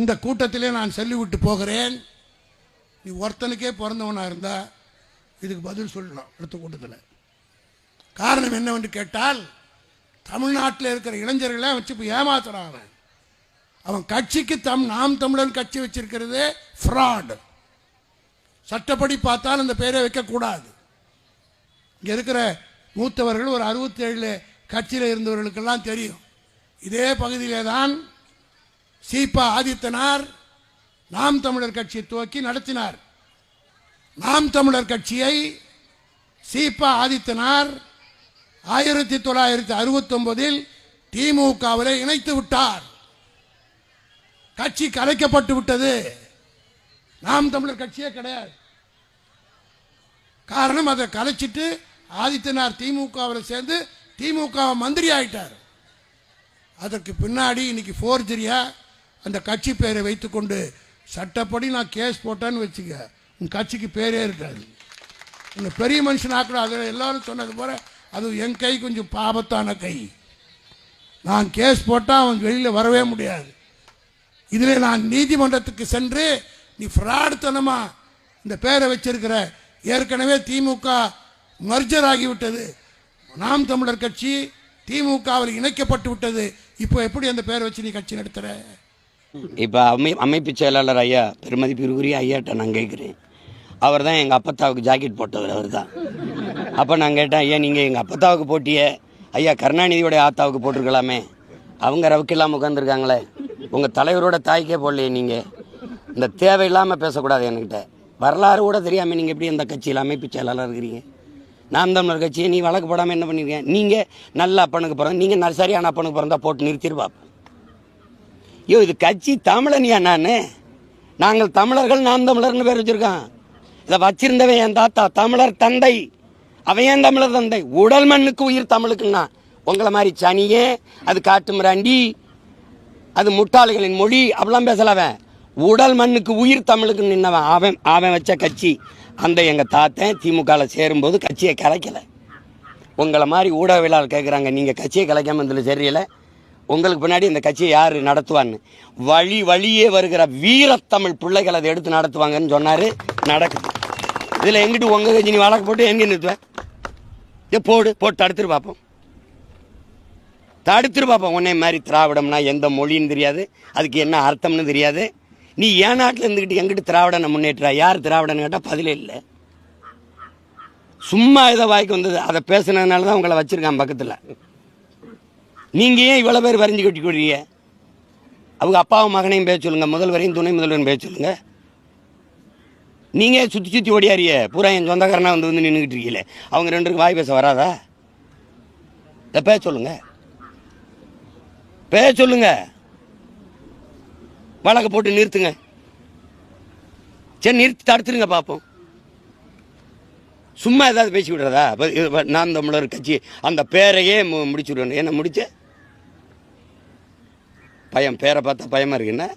இந்த கூட்டத்திலே நான் சொல்லிவிட்டு போகிறேன். நீ ஒருத்தனுக்கே பிறந்தவனாக இருந்தா இதுக்கு பதில் சொல்லணும் அடுத்த கூட்டத்தில். காரணம் என்னவென்று கேட்டால் தமிழ்நாட்டில் இருக்கிற இளைஞர்களை வச்சு இப்போ ஏமாத்துறான் அவன். அவன் கட்சிக்கு தம் நாம் தமிழன் கட்சி வச்சிருக்கிறது ஃப்ராடு சட்டப்படி பார்த்தால் அந்த பெயரை வைக்கக்கூடாது இங்கே இருக்கிற மூத்தவர்கள் ஒரு அறுபத்தேழு கட்சியில் இருந்தவர்களுக்கெல்லாம் தெரியும். இதே பகுதியிலே தான் சீபா ஆதித்தனார் நாம் தமிழர் கட்சியை துவக்கி நடத்தினார். நாம் தமிழர் கட்சியை சீபா ஆதித்தனார் ஆயிரத்தி தொள்ளாயிரத்தி அறுபத்தொன்பதில் திமுகவில் இணைத்து விட்டார். கட்சி கலைக்கப்பட்டு விட்டது. நாம் தமிழர் கட்சியே கிடையாது. காரணம் அதை கலைச்சிட்டு ஆதித்தனார் திமுகவில் சேர்ந்து திமுக மந்திரி ஆயிட்டார். அதற்கு பின்னாடி இன்னைக்கு ஃபோர்ஜரியா அந்த கட்சி பேரை வைத்துக்கொண்டு சட்டப்படி நான் கேஸ் போட்டேன்னு வச்சுக்க உன் கட்சிக்கு பேரே இருக்காது. உன்னை பெரிய மனுஷன் ஆக்கணும் அதில் எல்லாரும் சொன்னது போல அது என் கை கொஞ்சம் பாபத்தான கை. நான் கேஸ் போட்டால் அவன் வெளியில் வரவே முடியாது. இதில் நான் நீதிமன்றத்துக்கு சென்று நீ ஃப்ராடுத்தனமாக இந்த பேரை வச்சிருக்கிற ஏற்கனவே திமுக மர்ஜர் ஆகிவிட்டது. நாம் தமிழர் கட்சி திமுகவில் இணைக்கப்பட்டு விட்டது. இப்போ எப்படி அந்த பேரை வச்சு நீ கட்சி நடத்துகிற இப்போ அமை அமைப்பு செயலாளர் ஐயா பெருமதிப்பிற்குரிய ஐயாட்ட நான் கேட்குறேன். அவர் தான் எங்கள் அப்பத்தாவுக்கு ஜாக்கெட் போட்டவர் அவர் தான். அப்போ நான் கேட்டேன் ஐயா நீங்கள் எங்கள் அப்பத்தாவுக்கு போட்டியே? ஐயா கருணாநிதியோடைய ஆத்தாவுக்கு போட்டிருக்கலாமே. அவங்க ரவுக்கு இல்லாமல் உட்காந்துருக்காங்களே உங்கள் தலைவரோட தாய்க்கே போடலையே நீங்கள் இந்த தேவையில்லாமல் பேசக்கூடாது என்கிட்ட. வரலாறு கூட தெரியாமல் நீங்கள் எப்படி அந்த கட்சியில் அமைப்பு செயலாளர் இருக்கிறீங்க? நாம் தமிழர் கட்சியை நீ வழக்கு போடாமல் என்ன பண்ணியிருக்கேன் நீங்கள் நல்ல அப்பனுக்கு பிறந்த நீங்கள் சரியான அப்பனுக்கு பிறந்தா போட்டு நிறுத்திடுவாப்பா ஐயோ இது கட்சி தமிழனியா நான்? நாங்கள் தமிழர்கள் நாம் தமிழர்னு பேர் வச்சுருக்கான் இதை வச்சிருந்தவன் என் தாத்தா தமிழர் தந்தை. அவன் ஏன் தமிழர் தந்தை? உடல் மண்ணுக்கு உயிர் தமிழுக்குன்னா. உங்களை மாதிரி சனியே அது காட்டு மிராண்டி அது முட்டாளிகளின் மொழி அப்படிலாம் பேசலவன் உடல் மண்ணுக்கு உயிர் தமிழுக்கு நின்னவன் அவன் அவன் வச்ச கட்சி. அந்த எங்கள் தாத்தன் திமுகவில் சேரும்போது கட்சியை கலைக்கலை. உங்களை மாதிரி ஊடகவியலாளர் கேட்குறாங்க நீங்கள் கட்சியை கலைக்காமல் இதில் சரியில்லை. உங்களுக்கு பின்னாடி இந்த கட்சியை யார் நடத்துவான்னு? வழி வழியே வருகிற வீரத்தமிழ் பிள்ளைகள் அதை எடுத்து நடத்துவாங்கன்னு சொன்னார் நடக்குது. இதில் எங்கிட்டு உங்கள் கட்சி நீ வழக்கு போட்டு எங்கே நிறுத்துவேன் ஏ போடு போட்டு தடுத்துரு பார்ப்போம் தடுத்துரு பார்ப்போம் உன்னை மாதிரி திராவிடம்னா எந்த மொழின்னு தெரியாது. அதுக்கு என்ன அர்த்தம்னு தெரியாது. நீ ஏன் நாட்டில் இருந்துக்கிட்டு எங்கிட்டு திராவிடனை முன்னேற்றா யார் திராவிடன்னு கேட்டால் பதிலே இல்லை. சும்மா ஏதோ வாய்க்கு வந்தது. அதை பேசுனதுனால தான் உங்களை வச்சுருக்கான் பக்கத்தில். நீங்கள் ஏன் இவ்வளோ பேர் வரைஞ்சி கட்டி கொடுறீங்க அவங்க அப்பாவும் மகனையும் பேச சொல்லுங்கள் முதல்வரையும் துணை முதல்வரையும் பேச சொல்லுங்கள் நீங்கள் சுற்றி சுற்றி ஓடியாரிய பூரா என் சொந்தக்காரனாக வந்து வந்து நின்றுக்கிட்டு இருக்கீங்களே. அவங்க ரெண்டுக்கும் வாய் பேச வராதா? இதை பேச சொல்லுங்கள் பேச சொல்லுங்கள் வழக்கு போட்டு நிறுத்துங்க. சரி நிறுத்தி தடுத்துருங்க பார்ப்போம் சும்மா ஏதாவது பேசி விடுறதா? நான் தமிழர் கட்சி அந்த பேரையே மு- முடிச்சு விடணும் என்ன முடிச்சேன் பயம் பேரை பார்த்தா பயமாக இருக்குன்னா